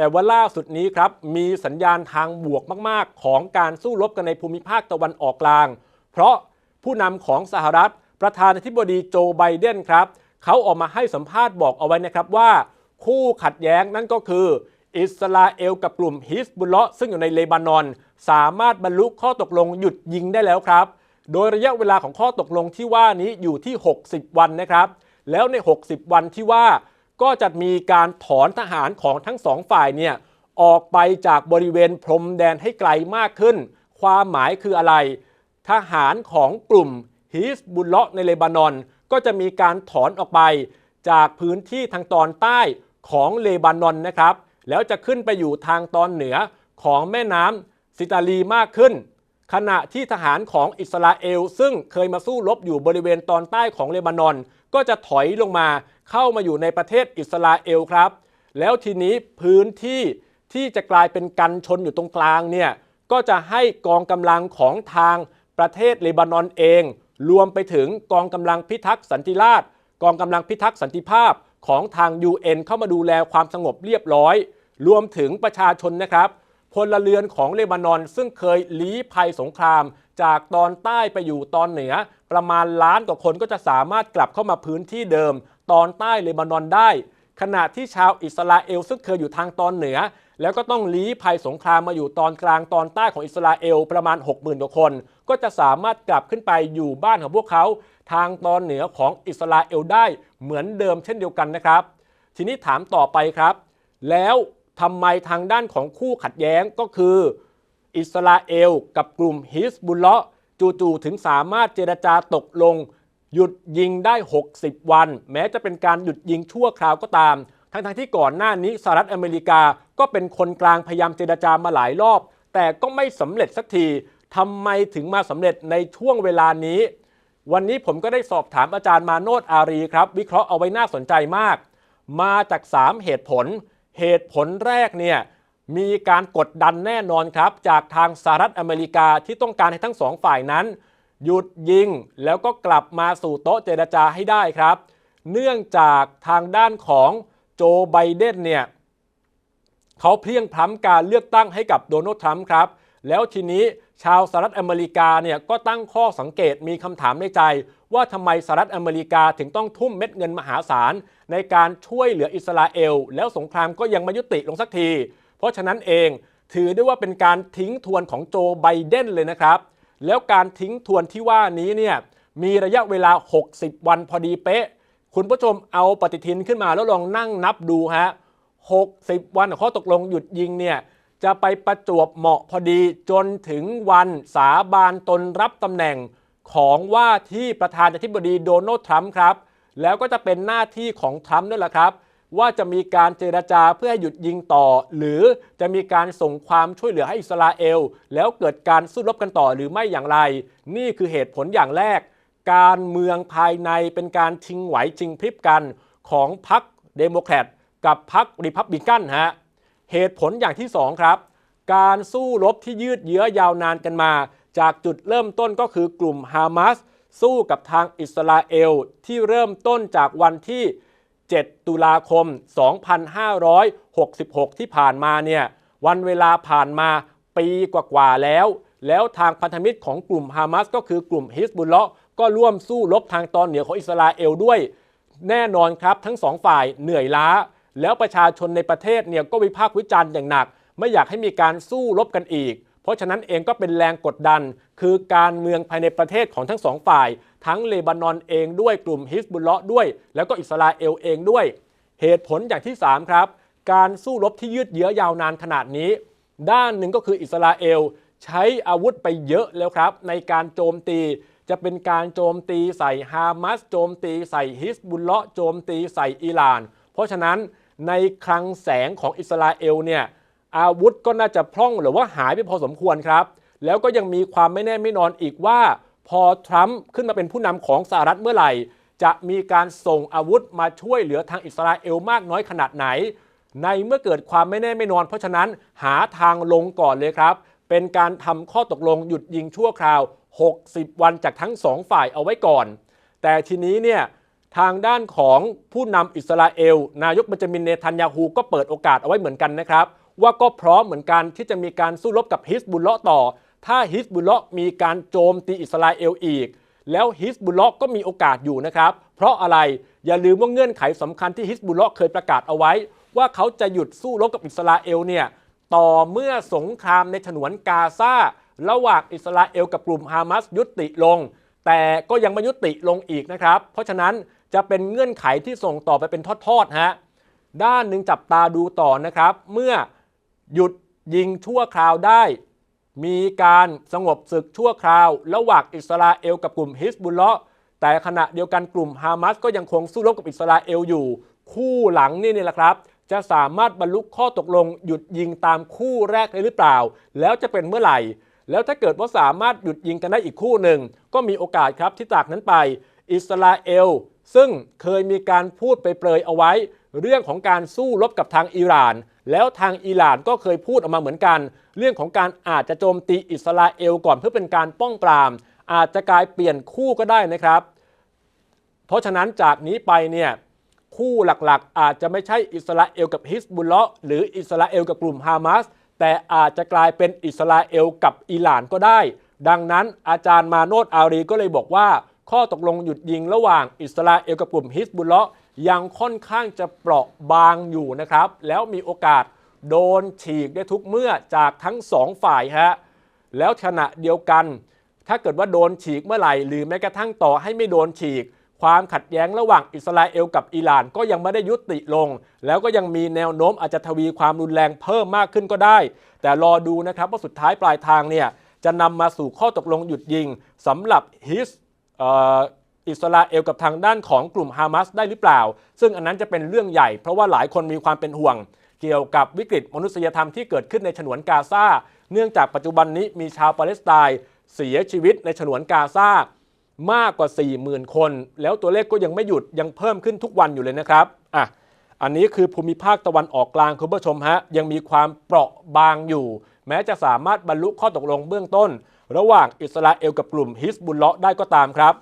แต่ว่าล่าสุดนี้ครับมีสัญญาณทางบวกมาก ๆ ของการสู้รบกันในภูมิภาคตะวันออกกลาง เพราะผู้นำของสหรัฐ ประธานาธิบดีโจไบเดนครับเขาออกมาให้สัมภาษณ์บอกเอาไว้นะครับว่า คู่ขัดแย้งนั่นก็คือ อิสราเอลกับกลุ่มฮิสบุลเลาะห์ซึ่งอยู่ในเลบานอน สามารถบรรลุข้อตกลงหยุดยิงได้แล้วครับ โดยระยะเวลาของข้อตกลงที่ว่านี้อยู่ที่ 60 วันนะครับ แล้วใน 60 วันที่ว่า ก็จะมีการถอนทหารของทั้งสองฝ่ายเนี่ยออกไปจากบริเวณพรมแดนให้ไกลมากขึ้น ความหมายคืออะไร ทหารของกลุ่มฮิสบุลเลาะห์ในเลบานอน ก็จะมีการถอนออกไป จากพื้นที่ทางตอนใต้ของเลบานอนนะครับ แล้วจะขึ้นไปอยู่ทางตอนเหนือของแม่น้ำซิตาลีมากขึ้น ขณะที่ทหารของอิสราเอล ซึ่งเคยมาสู้รบอยู่บริเวณตอนใต้ของเลบานอน ก็จะถอยลงมา เข้ามาอยู่ในประเทศอิสราเอลครับ แล้วทีนี้พื้นที่ที่จะกลายเป็นกันชนอยู่ตรงกลางเนี่ยก็จะให้กองกำลังของทางประเทศเลบานอนเอง รวมไปถึงกองกำลังพิทักษ์สันติราษฎร์กองกำลังพิทักษ์สันติภาพของทาง UN เข้ามาดูแลความสงบเรียบร้อย รวมถึงประชาชนนะครับพลเรือนของเลบานอนซึ่งเคยลี้ภัยสงคราม จากตอนใต้ไปอยู่ตอนเหนือ ประมาณล้านกว่าคนก็จะสามารถกลับเข้ามาพื้นที่เดิม ตอนใต้เลบานอนได้ ขณะที่ชาวอิสราเอลซึ่งเคยอยู่ทางตอนเหนือ แล้วก็ต้องลี้ภัยสงครามมาอยู่ตอนกลางตอนใต้ของอิสราเอลประมาณ 60,000กว่าคน ก็จะสามารถกลับขึ้นไปอยู่บ้านของพวกเขาทางตอนเหนือของอิสราเอลได้เหมือนเดิมเช่นเดียวกันนะครับ ทีนี้ถามต่อไปครับ แล้วทำไมทางด้านของคู่ขัดแย้งก็คือ อิสราเอลกับกลุ่มฮิสบุลเลาะจู่ๆถึงสามารถเจรจาตกลง หยุดยิงได้ 60 วัน แม้จะเป็นการหยุดยิงชั่วคราวก็ตาม ทั้งๆที่ก่อนหน้านี้สหรัฐอเมริกาก็เป็นคนกลางพยายามเจรจามาหลายรอบ แต่ก็ไม่สำเร็จสักทีทำไมถึงมาสำเร็จในช่วงเวลานี้ วันนี้ผมก็ได้สอบถามอาจารย์มาโนตอารีครับ วิเคราะห์เอาไว้น่าสนใจมาก มาจาก 3 เหตุผล เหตุผลแรกเนี่ยมีการกดดันแน่นอนครับ จากทางสหรัฐอเมริกาที่ต้องการให้ทั้งสองฝ่ายนั้น หยุดยิงแล้วก็กลับมาสู่โต๊ะเจรจาให้ได้ครับ เนื่องจากทางด้านของโจไบเดนเนี่ยเขาเพียงพล้ำการเลือกตั้งให้กับโดนัลด์ทรัมป์ครับ แล้วทีนี้ชาวสหรัฐอเมริกาเนี่ยก็ตั้งข้อสังเกตมีคำถามในใจ ว่าทำไมสหรัฐอเมริกาถึงต้องทุ่มเม็ดเงินมหาศาล ในการช่วยเหลืออิสราเอล แล้วสงครามก็ยังไม่ยุติลงสักที เพราะฉะนั้นเองถือได้ว่าเป็นการทิ้งทวนของโจไบเดนเลยนะครับ แล้วการทิ้งทวนที่ว่านี้เนี่ยมีระยะเวลา 60 วันพอดีเป๊ะ คุณผู้ชมเอาปฏิทินขึ้นมาแล้วลองนั่งนับดูฮะ 60 วันข้อตกลงหยุดยิงเนี่ยจะไปประจวบเหมาะพอดีจนถึงวันสาบานตนรับตำแหน่งของว่าที่ประธานาธิบดีโดนัลด์ทรัมป์ครับ แล้วก็จะเป็นหน้าที่ของทรัมป์นั่นแหละครับ ว่าจะมีการเจรจาเพื่อให้หยุดยิงต่อ หรือจะมีการส่งความช่วยเหลือให้อิสราเอล แล้วเกิดการสู้รบกันต่อหรือไม่อย่างไร นี่คือเหตุผลอย่างแรก การเมืองภายในเป็นการชิงไหวชิงพริบกันของพรรคเดโมแครตกับพรรคริพับลิกันฮะเหตุผลอย่างที่2ครับ การสู้รบที่ยืดเยื้อยาวนานกันมา จากจุดเริ่มต้นก็คือกลุ่มฮามาสสู้กับทางอิสราเอลที่เริ่มต้นจากวันที่ 7 ตุลาคม 2566 ที่ผ่านมาเนี่ยวันเวลาผ่านมาปีกว่าๆแล้ว แล้วทางพันธมิตรของกลุ่มฮามาสก็คือกลุ่มฮิสบุลเลาะก็ร่วมสู้รบทางตอนเหนือของอิสราเอลด้วย แน่นอนครับทั้งสองฝ่ายเหนื่อยล้า แล้วประชาชนในประเทศเนี่ยก็วิพากษ์วิจารณ์อย่างหนัก ไม่อยากให้มีการสู้รบกันอีก ราะฉะนั้นเองก็เป็นแรงกดดัน คือการเมืองภายในประเทศของทั้งสองฝ่าย ทั้งเลบานอนเองด้วยกลุ่มฮิสบุลเลาะด้วย แล้วก็อิสราเอลเองด้วย เหตุผลอย่างที่ 3 ครับ การสู้รบที่ยืดเยื้อยาวนานขนาดนี้ ด้านหนึ่งก็คืออิสราเอลใช้อาวุธไปเยอะแล้วครับ ในการโจมตีจะเป็นการโจมตีใส่ฮามาสโจมตีใส่ฮิสบุลเลาะโจมตีใส่อิหร่าน เพราะฉะนั้นในคลังแสงของอิสราเอลเนี่ย อาวุธก็น่าจะพร่องหรือว่าหายไปพอสมควรครับ แล้วก็ยังมีความไม่แน่ไม่นอนอีกว่า พอทรัมป์ขึ้นมาเป็นผู้นำของสหรัฐเมื่อไหร่ จะมีการส่งอาวุธมาช่วยเหลือทางอิสราเอลมากน้อยขนาดไหน ในเมื่อเกิดความไม่แน่ไม่นอน เพราะฉะนั้นหาทางลงก่อนเลยครับ เป็นการทำข้อตกลงหยุดยิงชั่วคราว 60 วันจากทั้งสองฝ่ายเอาไว้ก่อน แต่ทีนี้เนี่ยทางด้านของผู้นำอิสราเอล นายกเบนจามินเนทันยาฮูก็เปิดโอกาสเอาไว้เหมือนกันนะครับ ว่าก็พร้อมเหมือนกันที่จะมีการสู้รบกับฮิสบุลเลาะต่อ ถ้าฮิสบุลเลาะมีการโจมตีอิสราเอลอีก แล้วฮิสบุลเลาะก็มีโอกาสอยู่นะครับ เพราะอะไรอย่าลืมว่าเงื่อนไขสำคัญที่ฮิสบุลเลาะเคยประกาศเอาไว้ ว่าเขาจะหยุดสู้รบกับอิสราเอลเนี่ยต่อเมื่อสงครามในฉนวนกาซาระหว่างอิสราเอลกับกลุ่มฮามาสยุติลง แต่ก็ยังไม่ยุติลงอีกนะครับ เพราะฉะนั้นจะเป็นเงื่อนไขที่ส่งต่อไปเป็นทอดๆฮะด้านหนึ่งจับตาดูต่อนะครับ เมื่อ หยุดยิงชั่วคราวได้ มีการสงบศึกชั่วคราว ระหว่างอิสราเอลกับกลุ่มฮิสบุลเลาะห์แต่ขณะเดียวกันกลุ่มฮามาสก็ยังคงสู้รบกับอิสราเอลอยู่ คู่หลังนี่นี่แหละครับ จะสามารถบรรลุข้อตกลงหยุดยิงตามคู่แรกได้หรือเปล่า แล้วจะเป็นเมื่อไหร่ แล้วถ้าเกิดว่าสามารถหยุดยิงกันได้อีกคู่หนึ่ง ก็มีโอกาสครับที่จากนั้นไป อิสราเอลซึ่งเคยมีการพูดไปเปรยเอาไว้ เรื่องของการสู้รบกับทางอิหร่าน แล้วทางอิหร่านก็เคยพูดออกมาเหมือนกัน เรื่องของการอาจจะโจมตีอิสราเอลก่อนเพื่อเป็นการป้องปราม อาจจะกลายเปลี่ยนคู่ก็ได้นะครับ เพราะฉะนั้นจากนี้ไปเนี่ยคู่หลักๆ อาจจะไม่ใช่อิสราเอลกับฮิสบุลเลาะหรืออิสราเอลกับกลุ่มฮามาสแต่อาจจะกลายเป็นอิสราเอลกับอิหร่านก็ได้ ดังนั้นอาจารย์มาโนดอารีก็เลยบอกว่า ข้อตกลงหยุดยิงระหว่างอิสราเอลกับกลุ่มฮิสบุลเลาะ ยังค่อนข้างจะเปราะบางอยู่นะครับ แล้วมีโอกาสโดนฉีกได้ทุกเมื่อจากทั้งสองฝ่ายฮะแล้วขณะเดียวกัน ถ้าเกิดว่าโดนฉีกเมื่อไหร่ หรือแม้กระทั่งต่อให้ไม่โดนฉีก ความขัดแย้งระหว่างอิสราเอลกับอิหร่านก็ยังไม่ได้ยุติลง แล้วก็ยังมีแนวโน้มอาจจะทวีความรุนแรงเพิ่มมากขึ้นก็ได้ แต่รอดูนะครับว่าสุดท้ายปลายทางเนี่ยจะนำมาสู่ข้อตกลงหยุดยิงสำหรับฮิส อิสราเอลกับทางด้านของกลุ่มฮามาสได้หรือเปล่า ซึ่งอันนั้นจะเป็นเรื่องใหญ่เพราะว่าหลายคนมีความเป็นห่วง เกี่ยวกับวิกฤตมนุษยธรรมที่เกิดขึ้นในฉนวนกาซาเนื่องจากปัจจุบันนี้มีชาวปาเลสไตน์เสียชีวิตในฉนวนกาซามากกว่า 40,000 คน แล้วตัวเลขก็ยังไม่หยุดยังเพิ่มขึ้นทุกวันอยู่เลยนะครับอะอันนี้คือภูมิภาคตะวันออกกลางคุณผู้ชมฮะยังมีความเปราะบางอยู่ แม้จะสามารถบรรลุข้อตกลงเบื้องต้น ระหว่างอิสราเอลกับกลุ่มฮิสบุลเลาะได้ก็ตามครับ